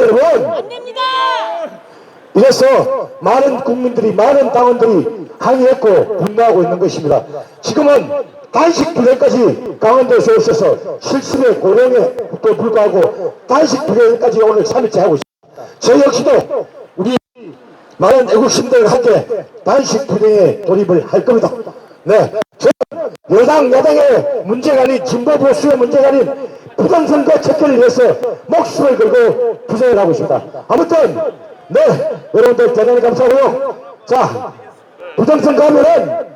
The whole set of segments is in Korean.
여러분. 안 됩니다. 이래서 많은 국민들이 많은 당원들이 항의했고 분노하고 있는 것입니다. 지금은 단식 투쟁까지 강원도에서 있어서 실습의 고령에 또 불구하고 단식 투쟁까지 오늘 3일째 하고 있습니다. 저 역시도 우리 많은 애국심들과 함께 단식 투쟁에 돌입을 할 겁니다. 네. 여당, 야당의 문제가 아닌 진보 보수의 문제가 아닌 부정선거 체결을 위해서 목숨을 걸고 투쟁을 하고 있습니다. 아무튼 네 여러분들 대단히 감사하고요. 자 부정선거 하면은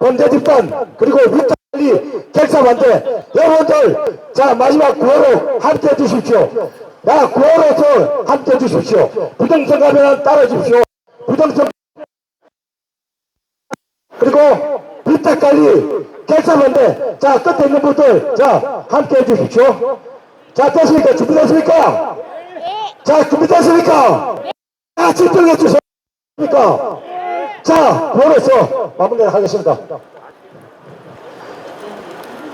범죄 집단 그리고 위탁관리 결사반대 여러분들 자 마지막 구호로 함께 해주십시오. 야 구호로서 함께 해주십시오. 부정선거 하면은 따라 주십시오. 부정선거 그리고 위탁관리 결사반대 자 끝에 있는 분들 자 함께 해주십시오. 자 됐습니까? 준비됐습니까? 자 준비됐습니까? 자 집중해 주세요. 니까 자 구호로서 마무리를 하겠습니다.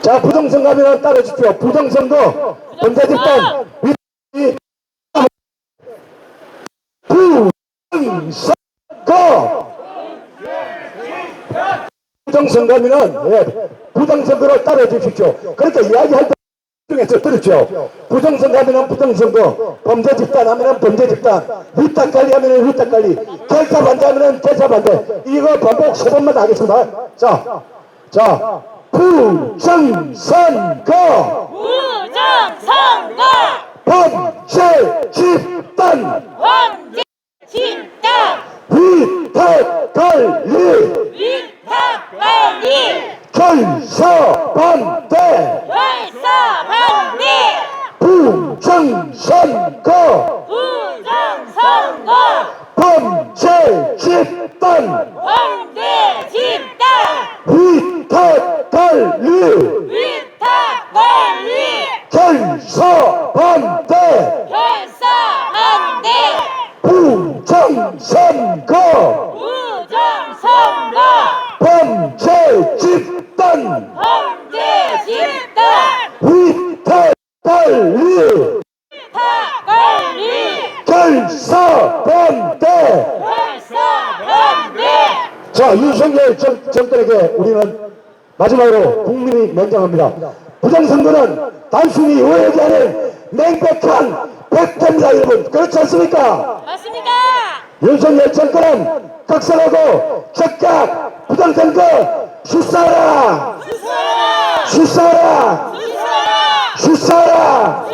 자 부정선거하면 따라 주십시오. 부정선거 범죄 집단 위 부정선거 부정선거면은 예, 부정선거를 따라 주십시오. 그러니까 이야기할 때 중에서 들었죠. 부정선거 하면은 부정선거, 범죄 집단 하면은 범죄 집단, 위탁 관리 하면은 위탁 관리, 결사 반대 하면은 결사 반대. 이거 반복 세 번만 하겠습니다. 자, 자, 부정선거, 부정선거 범죄 집단, 범죄 집단 위탁 관리, 위탁 관리 결사반대, 결사반대. 부정선거, 부정선거. 범죄 집단, 범죄 집단. 위탁 관리. 위탁 관리. 결사반대. 결사반대. 부정선거 부정선거 범죄 집단 범죄 집단 위탁관리 위탁관리 결사 반대 결사반대 자 윤석열 정, 정권에게 우리는 마지막으로 국민이 명령합니다 부정선거는 단순히 의혹이 아닌 맹백한 백태입니다 여러분 그렇지 않습니까? 맞습니까? 윤석열 정권은 적각 부정선거 수사라! 수사하라! 수사라!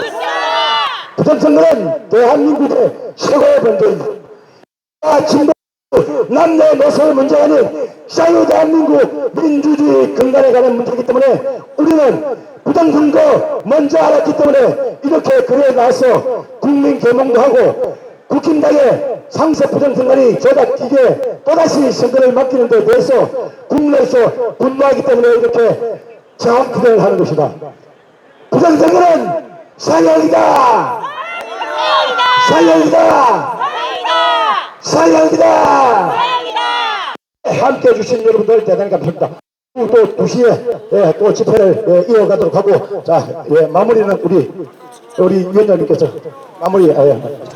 부정선거는 대한민국의 최고의 범죄입니다 아, 진보 남녀 노소의 문제가 아닌 자유 대한민국 민주주의 근간에 관한 문제이기 때문에 우리는 부정선거 먼저 알았기 때문에 이렇게 글에 나와서 국민 개몽도 하고 국힘당의 상세 부정선관위 조작기계 또다시 선거를 맡기는 데 대해서 국내에서 분노하기 때문에 이렇게 저항 투쟁을 하는 것이다. 부정선거는 사형이다! 사형이다 사형이다! 사형이다 사형이다! 사형이다 함께 해주신 여러분들 대단히 감사합니다. 또 2시에 예, 또 집회를 예, 이어가도록 하고 자 예, 마무리는 우리 우리 위원장님께서 마무리 예. 감사합니다.